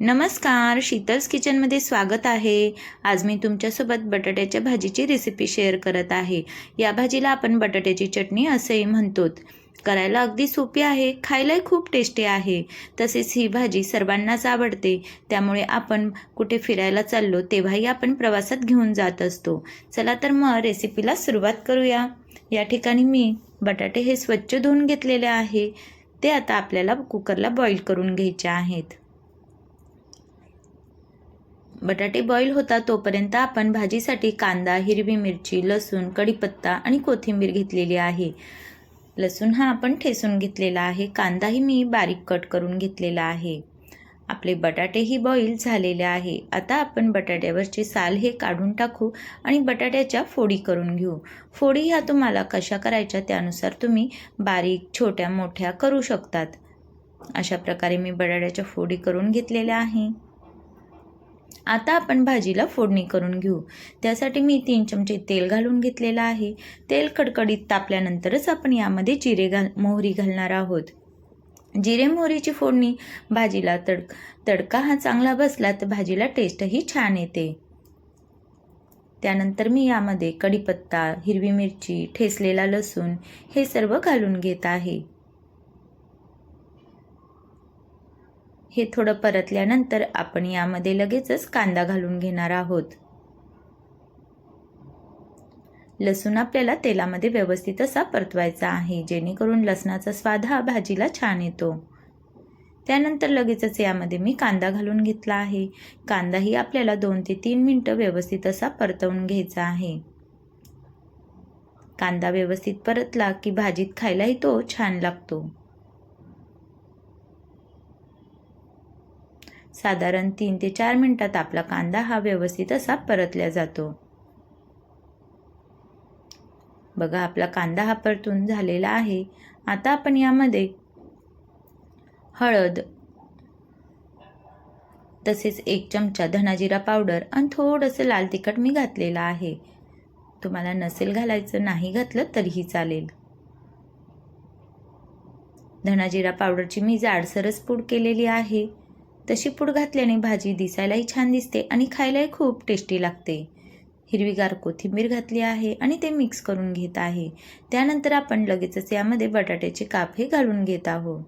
नमस्कार शीतल्स किचनमध्ये स्वागत आहे. आज मी तुमच्यासोबत बटाट्याच्या भाजीची रेसिपी शेअर करत आहे. या भाजीला आपण बटाट्याची चटणी असेही म्हणतो करायला अगदी सोपी आहे खायलाही खूप टेस्टी आहे. तसेच ही भाजी सर्वांनाच आवडते. त्यामुळे आपण कुठे फिरायला चाललो तेव्हाही आपण प्रवासात घेऊन जात असतो. चला तर मग रेसिपीला सुरुवात करूया. या ठिकाणी मी बटाटे हे स्वच्छ धुवून घेतलेले आहे. ते आता आपल्याला कुकरला बॉईल करून घ्यायचे आहेत. बटाटे बॉईल होता तोपर्यंत आपण भाजीसाठी कांदा हिरवी मिरची लसूण कढीपत्ता आणि कोथिंबीर घेतलेली आहे. लसूण हा आपण ठेसून घेतलेला आहे. कांदाही मी बारीक कट करून घेतलेला आहे. आपले बटाटेही बॉईल झालेले आहे. आता आपण बटाट्यावरची साल हे काढून टाकू आणि बटाट्याच्या फोडी करून घेऊ. फोडी ह्या तुम्हाला कशा करायच्या त्यानुसार तुम्ही बारीक छोट्या मोठ्या करू शकतात. अशा प्रकारे मी बटाट्याच्या फोडी करून घेतलेल्या आहे. आता आपण भाजीला फोडणी करून घेऊ. त्यासाठी मी तीन चमचे तेल घालून घेतलेलं आहे. तेल कडकडीत तापल्यानंतरच आपण यामध्ये जिरे घाल मोहरी घालणार आहोत. जिरे मोहरीची फोडणी भाजीला तड तडका हा चांगला बसला तर भाजीला टेस्टही छान येते. त्यानंतर मी यामध्ये कढीपत्ता हिरवी मिरची ठेसलेला लसूण हे सर्व घालून घेत आहे. हे थोडं परतल्यानंतर आपण यामध्ये लगेचच कांदा घालून घेणार आहोत. लसूण आपल्याला तेलामध्ये व्यवस्थित असा परतवायचा आहे जेणेकरून लसणाचा स्वाद हा भाजीला छान येतो. त्यानंतर लगेचच यामध्ये मी कांदा घालून घेतला आहे. कांदाही आपल्याला दोन ते तीन मिनटं व्यवस्थित असा परतवून घ्यायचा आहे. कांदा व्यवस्थित परतला की भाजीत खायलाही तो छान लागतो. साधारण तीन ते चार मिनटात आपला कांदा हा व्यवस्थित असा परतल्या जातो. बघा आपला कांदा हा परतून झालेला आहे. आता आपण यामध्ये हळद तसेच एक चमचा धनाजिरा पावडर आणि थोडंसं लाल तिखट मी घातलेलं आहे. तुम्हाला नसेल घालायचं नाही घातलं तरीही चालेल. धनाजिरा पावडरची मी जाडसरच पूड केलेली आहे. तशी पूड घातल्याने भाजी दिसायलाही छान दिसते आणि खायलाही खूप टेस्टी लागते. हिरवीगार कोथिंबीर घातली आहे आणि ते मिक्स करून घेत आहे. त्यानंतर आपण लगेचच यामध्ये बटाट्याचे काप हे घालून घेत आहोत.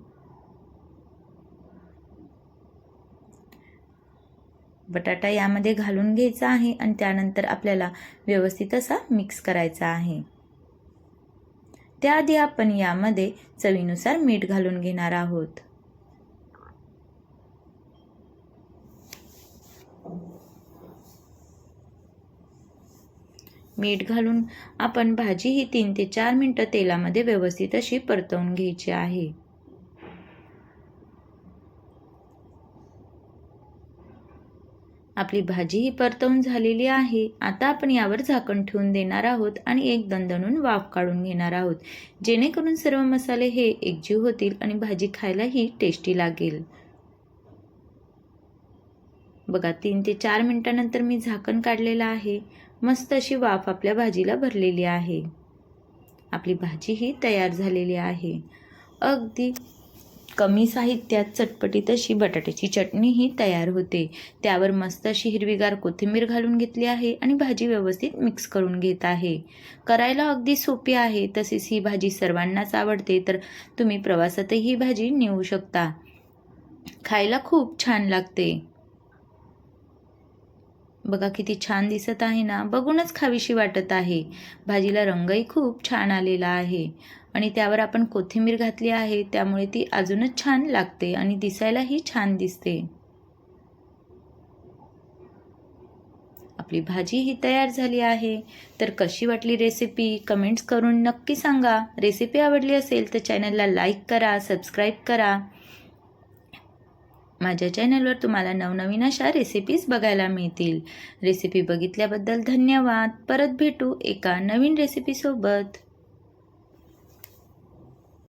बटाटा यामध्ये घालून घ्यायचा आहे आणि त्यानंतर आपल्याला व्यवस्थित असा मिक्स करायचा आहे. त्याआधी आपण यामध्ये चवीनुसार मीठ घालून घेणार आहोत. मीठ घालून आपण भाजी ही तीन ते चार मिनटं तेलामध्ये व्यवस्थित अशी परतवून घ्यायची आहे. आपली भाजी ही परतवून झालेली आहे. आता आपण यावर झाकण ठेवून देणार आहोत आणि एक दणदणून वाफ काढून घेणार आहोत. जेणेकरून सर्व मसाले हे एकजीव होतील आणि भाजी खायलाही टेस्टी लागेल. बघा तीन ते चार मिनटानंतर मी झाकण काढलेलं आहे. मस्त अशी वाफ आपल्या भाजीला भरलेली आहे. आपली भाजी ही तयार झालेली आहे. अगदी कमी साहित्यात चटपटीत अशी बटाट्याची चटणी ही तयार होते. त्यावर मस्त अशी हिरवीगार कोथिंबीर घालून घेतली आहे आणि भाजी व्यवस्थित मिक्स करून घेत आहे. करायला अगदी सोपी आहे. तसेच ही भाजी सर्वांनाच आवडते तर तुम्ही प्रवासातही ही भाजी नेऊ शकता. खायला खूप छान लागते. बघा किती छान दिसत आहे ना. बघूनच खावीशी वाटत आहे. भाजीला रंगही खूप छान आलेला आहे. आणि त्यावर आपण कोथिंबीर घातली आहे. त्यामुळे ती अजूनच छान लागते आणि दिसायलाही छान दिसते. आपली भाजी ही तयार झाली आहे. तर कशी वाटली रेसिपी कमेंट्स करून नक्की सांगा. रेसिपी आवडली असेल तर चॅनलला लाईक करा सबस्क्राईब करा. माझ्या चॅनलवर तुम्हाला नवनवीन अशा रेसिपीज बघायला मिळतील. रेसिपी बघितल्याबद्दल धन्यवाद. परत भेटू एका नवीन रेसिपीसोबत